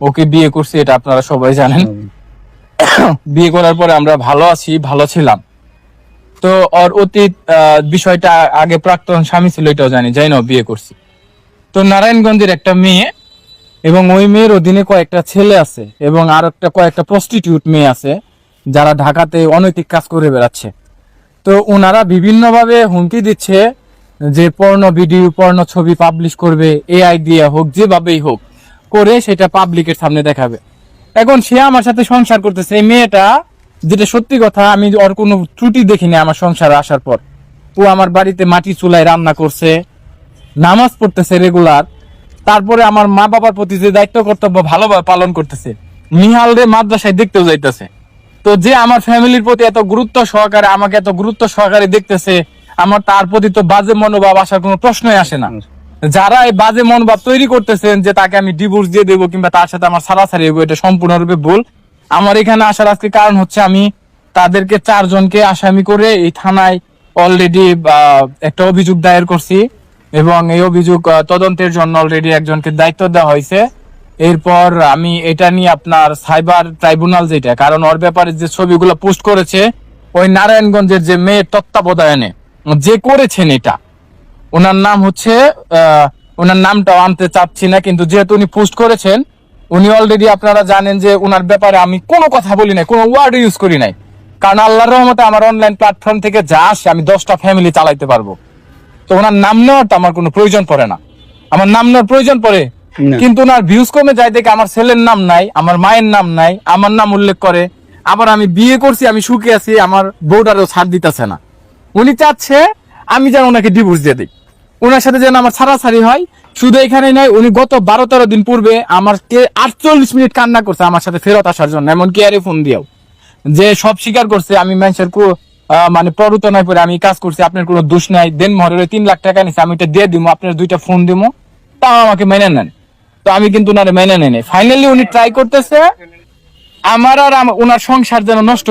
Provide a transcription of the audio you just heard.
ওকে বিয়ে করছি এটা আপনারা সবাই জানেন। বিয়ে করার পরে আমরা ভালো আছি ভালো ছিলাম। তো ওর অতীত বিষয়টা আগে প্রাক্তন স্বামী ছিল এটাও জানি যাই না বিয়ে করছি। তো নারায়ণগঞ্জের একটা মেয়ে এবং ওই মেয়ের অধীনে কয়েকটা ছেলে আছে এবং আর একটা কয়েকটা প্রস্টিটিউট মেয়ে আছে যারা ঢাকাতে অনৈতিক কাজ করে বেড়াচ্ছে। তো ওনারা বিভিন্নভাবে হুমকি দিচ্ছে যে পর্ণ ভিডিও পর্ণ ছবি পাবলিশ করবে এআই দিয়ে হোক যেভাবেই হোক। করে সেটা পাবলিকের সামনে দেখাবে। এখন সে আমার সাথে সংসার করতেছে। এই মেয়েটা, যেটা সত্যি কথা, আমি ওর কোনো ত্রুটি দেখিনি আমার সংসারে আসার পর। ও আমার বাড়িতে মাটি চুলায় রান্না করছে, নামাজ পড়তেছে রেগুলার তারপরে আমার মা বাবার প্রতি যে দায়িত্ব, কর্তব্য ভালোভাবে পালন করতেছে, নিহাল রে মাদ্রাসায় দেখতেও যাইতেছে। তো যে আমার ফ্যামিলির প্রতি এত গুরুত্ব সহকারে, আমাকে এত গুরুত্ব সহকারে দেখতেছে, আমার তার প্রতি তো বাজে মনোভাব আসার কোনো প্রশ্নই আসে না। যারা এই বাজে মনোভাব তৈরি করতেছেন যে তাকে আমি ডিভোর্স দিয়ে দেবো কিংবা তার সাথে আমার সারাসারি হইবো, এটা সম্পূর্ণরূপে ভুল। আমার এখানে আসার আজকে কারণ হচ্ছে আমি তাদেরকে চারজনকে আসামি করে এই থানায় অলরেডি একটা অভিযোগ দায়ের করছি এবং এই অভিযোগ তদন্তের জন্য অলরেডি একজনকে দায়িত্ব দেওয়া হয়েছে। এরপর আমি এটা নিয়ে আপনার সাইবার ট্রাইব্যুনাল যেটা, কারণ ওর ব্যাপারে যে ছবিগুলো পোস্ট করেছে, ওই নারায়ণগঞ্জের যে মেয়ের তত্ত্বাবধানে যে করেছেন এটা ওনার নাম হচ্ছে ওনার নামটাও আনতে চাচ্ছি না কিন্তু যেহেতু উনি পোস্ট করেছেন উনি অলরেডি আপনারা জানেন যে ওনার ব্যাপারে আমি কোনো কথা বলি নাই কোনো ওয়ার্ড ইউজ করি নাই। কারণ আল্লাহর রহমতে আমার অনলাইন প্ল্যাটফর্ম থেকে যা আসে আমি দশটা ফ্যামিলি চালাইতে পারব। তো ওনার নাম নেওয়ার তো আমার কোনো প্রয়োজন পড়ে না। আমার নাম নেওয়ার প্রয়োজন পড়ে কিন্তু ওনার ভিউজ কমে যায় দেখে আমার ছেলের নাম নাই আমার মায়ের নাম নাই আমার নাম উল্লেখ করে আবার আমি বিয়ে করছি আমি সুখে আছি আমার বউটারও ছাড় দিতেছে না। উনি চাচ্ছে আমি যেন ওনাকে ডিভোর্স দিয়ে দিই। ওনার সাথে যেন আমার ছাড়াছাড়ি হয়, শুধু এখানে নয়, উনি গত বারো তেরো দিন পূর্বে আমাকে আটচল্লিশ মিনিট কান্না করছে আমার সাথে ফেরত আসার জন্য, এমনকি আরে ফোন দিয়েও। যে সব স্বীকার করছে, আমি মানুষের মানে প্ররোচনায় পরে আমি কাজ করছি, আপনার কোনো দোষ নাই, দেন মহরের তিন লাখ টাকা নিছে, আমি এটা দিয়ে দিব আপনার দুইটা ফোন দিব তাও আমাকে মেনে নেন। তো আমি কিন্তু ওনারে মেনে নেই ফাইনালি উনি ট্রাই করতেছে, আমার আর ওনার সংসার যেন নষ্ট